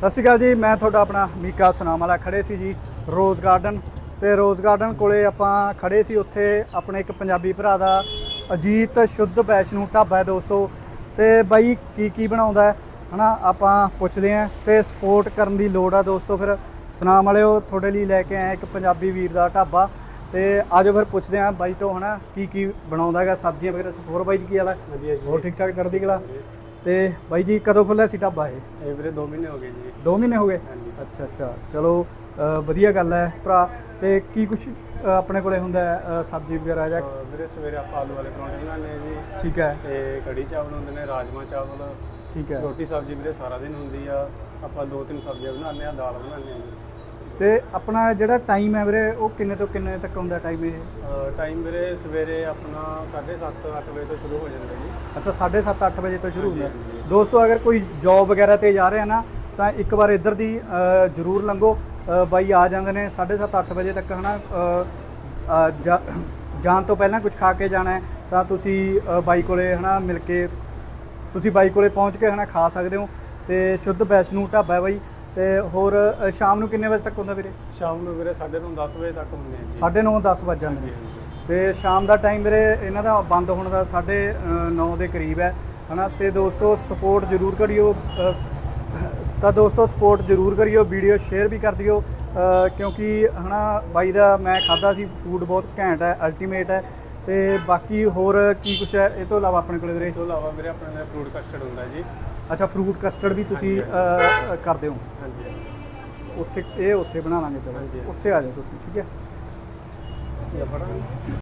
ਸਤਿ ਸ਼੍ਰੀ ਅਕਾਲ ਜੀ ਮੈਂ ਤੁਹਾਡਾ ਆਪਣਾ ਮੀਕਾ ਸੁਨਾਮ ਵਾਲਾ ਖੜੇ ਸੀ ਜੀ ਰੋਜ਼ ਗਾਰਡਨ ਤੇ ਰੋਜ਼ ਗਾਰਡਨ ਕੋਲੇ ਆਪਾਂ ਖੜੇ ਸੀ ਉੱਥੇ ਆਪਣੇ ਇੱਕ ਪੰਜਾਬੀ ਭਰਾ ਦਾ ਅਜੀਤ ਸ਼ੁੱਧ ਵੈਸ਼ਨੂ ਢਾਬਾ ਹੈ ਦੋਸਤੋ ਤੇ ਬਾਈ ਕੀ ਕੀ ਬਣਾਉਂਦਾ ਹੈ ਹਨਾ ਆਪਾਂ ਪੁੱਛਦੇ ਆਂ ਤੇ ਸਪੋਰਟ ਕਰਨ ਦੀ ਲੋੜ ਆ ਦੋਸਤੋ ਫਿਰ ਸੁਨਾਮ ਵਾਲਿਓ ਤੁਹਾਡੇ ਲਈ ਲੈ ਕੇ ਆਏ ਇੱਕ ਪੰਜਾਬੀ ਵੀਰ ਦਾ ਢਾਬਾ ਤੇ ਆਜੋ ਫਿਰ ਪੁੱਛਦੇ ਆਂ ਬਾਈ ਤੋਂ ਹਨਾ ਕੀ ਕੀ ਬਣਾਉਂਦਾ ਹੈਗਾ ਸਬਜ਼ੀਆਂ ਵਗੈਰਾ ਹੋਰ ਬਾਈ ਜੀ ਕੀ ਹਾਲ ਹੈ? ਵਧੀਆ ਜੀ। ਹੋਰ ਠੀਕ ਠਾਕ ਚੜ੍ਹਦੀ ਕਲਾ? ਤੇ ਬਾਈ ਜੀ ਕਦੋਂ ਖੁੱਲਿਆ ਸੀ ਢਾਬਾ ਇਹ? ਇਹ ਵੀਰੇ 2 ਮਹੀਨੇ ਹੋ ਗਏ ਜੀ। 2 ਮਹੀਨੇ ਹੋ ਗਏ? ਹਾਂਜੀ। ਅੱਛਾ ਅੱਛਾ। ਚਲੋ ਅ, ਵਧੀਆ ਗੱਲ ਹੈ ਭਰਾ। ਤੇ ਕੀ ਕੁਝ ਆਪਣੇ ਕੋਲੇ ਹੁੰਦਾ ਹੈ ਅ, ਸਬਜ਼ੀ ਵਗੈਰਾ ਜਾਂ ਅਹ ਵੀਰੇ ਸਵੇਰੇ ਆਪਾਂ ਆਲੂ ਵਾਲੇ ਪਰੌਂਠੇ ਬਣਾਉਂਦੇ ਆ ਜੀ। ਠੀਕ ਹੈ। ਤੇ ਕੜੀ ਚਾਵਲ ਹੁੰਦੇ ਨੇ ਰਾਜਮਾ ਚਾਵਲ। ਠੀਕ ਹੈ। ਰੋਟੀ ਸਬਜ਼ੀ ਵੀਰੇ ਸਾਰਾ ਦਿਨ ਹੁੰਦੀ ਆ। ਆਪਾਂ ਦੋ ਤਿੰਨ ਸਬਜ਼ੀਆਂ ਬਣਾਉਂਦੇ ਆ ਦਾਲ ਬਣਾਉਂਦੇ ਆ ਜੀ। ਤੇ ਆਪਣਾ ਜਿਹੜਾ ਟਾਈਮ ਹੈ ਵੀਰੇ ਉਹ ਕਿੰਨੇ ਤੋਂ ਕਿੰਨੇ ਤੱਕ ਹੁੰਦਾ ਟਾਈਮ ਇਹ? ਟਾਈਮ ਵੀਰੇ ਸਵੇਰੇ ਆਪਣਾ 7:30 8 ਵਜੇ ਤੋਂ ਸ਼ੁਰੂ ਹੋ ਜਾਂਦਾ ਜੀ। ਅੱਛਾ 7:30 8 ਵਜੇ ਤੋਂ ਸ਼ੁਰੂ ਹੁੰਦਾ। ਦੋਸਤੋ ਅਗਰ ਕੋਈ ਜੌਬ ਵਗੈਰਾ ਤੇ ਜਾ ਰਿਹਾ ਨਾ ਤਾਂ ਇੱਕ ਵਾਰ ਇੱਧਰ ਦੀ ਜ਼ਰੂਰ ਲੰਘੋ। ਬਾਈ ਆ ਜਾਂਦੇ ਨੇ 7:30 8 ਵਜੇ ਤੱਕ ਹਨਾ? ਜਾਣ ਤੋਂ ਪਹਿਲਾਂ ਕੁਝ ਖਾ ਕੇ ਜਾਣਾ ਹੈ ਤਾਂ ਤੁਸੀਂ ਬਾਈ ਕੋਲੇ ਹਨਾ ਮਿਲ ਕੇ ਤੁਸੀਂ ਬਾਈ ਕੋਲੇ ਪਹੁੰਚ ਕੇ ਹਨਾ ਖਾ ਸਕਦੇ ਹੋ। ਤੇ ਸ਼ੁੱਧ ਵੈਸ਼ਨੂ ਢਾਬਾ ਹੈ ਬਾਈ। ਤੇ ਹੋਰ ਅ, ਸ਼ਾਮ ਨੂੰ ਕਿੰਨੇ ਵਜੇ ਤੱਕ ਹੁੰਦਾ ਵੀਰੇ? ਸ਼ਾਮ ਨੂੰ ਵੀਰੇ 9:30 10 ਵਜੇ ਤੱਕ ਹੁੰਦੇ ਆ ਜੀ। 9:30 10 ਵੱਜ ਜਾਂਦੇ ਨੇ। ਤੇ ਸ਼ਾਮ ਦਾ ਟਾਈਮ ਵੀਰੇ ਇਹਨਾਂ ਦਾ ਬੰਦ ਹੋਣ ਦਾ 9:30 ਦੇ ਕਰੀਬ ਹੈ ਹਨਾ? ਤੇ ਦੋਸਤੋ ਸਪੋਰਟ ਜ਼ਰੂਰ ਕਰਿਓ ਅ, ਤਾਂ ਦੋਸਤੋ ਸਪੋਰਟ ਜ਼ਰੂਰ ਕਰਿਓ ਵੀਡੀਓ ਸ਼ੇਅਰ ਵੀ ਕਰ ਦਿਓ ਅ, ਕਿਉਂਕਿ ਹਨਾ ਬਾਈ ਦਾ ਮੈਂ ਖਾਦਾ ਸੀ ਫੂਡ ਬਹੁਤ ਘੈਂਟ ਹੈ ਅਲਟੀਮੇਟ ਹੈ ਤੇ ਬਾਕੀ ਹੋਰ ਕੀ ਕੁਛ ਹੈ? ਇਹ ਤੋਂ ਇਲਾਵਾ ਆਪਣੇ ਕੋਲੇ ਵੀਰੇ? ਇਸ ਤੋਂ ਇਲਾਵਾ ਵੀਰੇ ਆਪਣੇ ਨਾਲ ਫਰੂਟ ਕਸਟਰਡ ਹੁੰਦਾ ਜੀ। ਅੱਛਾ ਫਰੂਟ ਕਸਟਰਡ ਵੀ ਤੁਸੀਂ ਹਾਂਜੀ, ਅ, ਅ, ਕਰਦੇ ਹੋ? ਹਾਂਜੀ। ਉੱਥੇ ਇਹ ਉੱਥੇ ਬਣਾ ਲਾਂਗੇ ਚਲੋ। ਹਾਂਜੀ। ਉੱਥੇ ਆ ਜਾਓ ਤੁਸੀਂ ਠੀਕ ਹੈ? ਇਹ ਫੜਾਂਗੇ।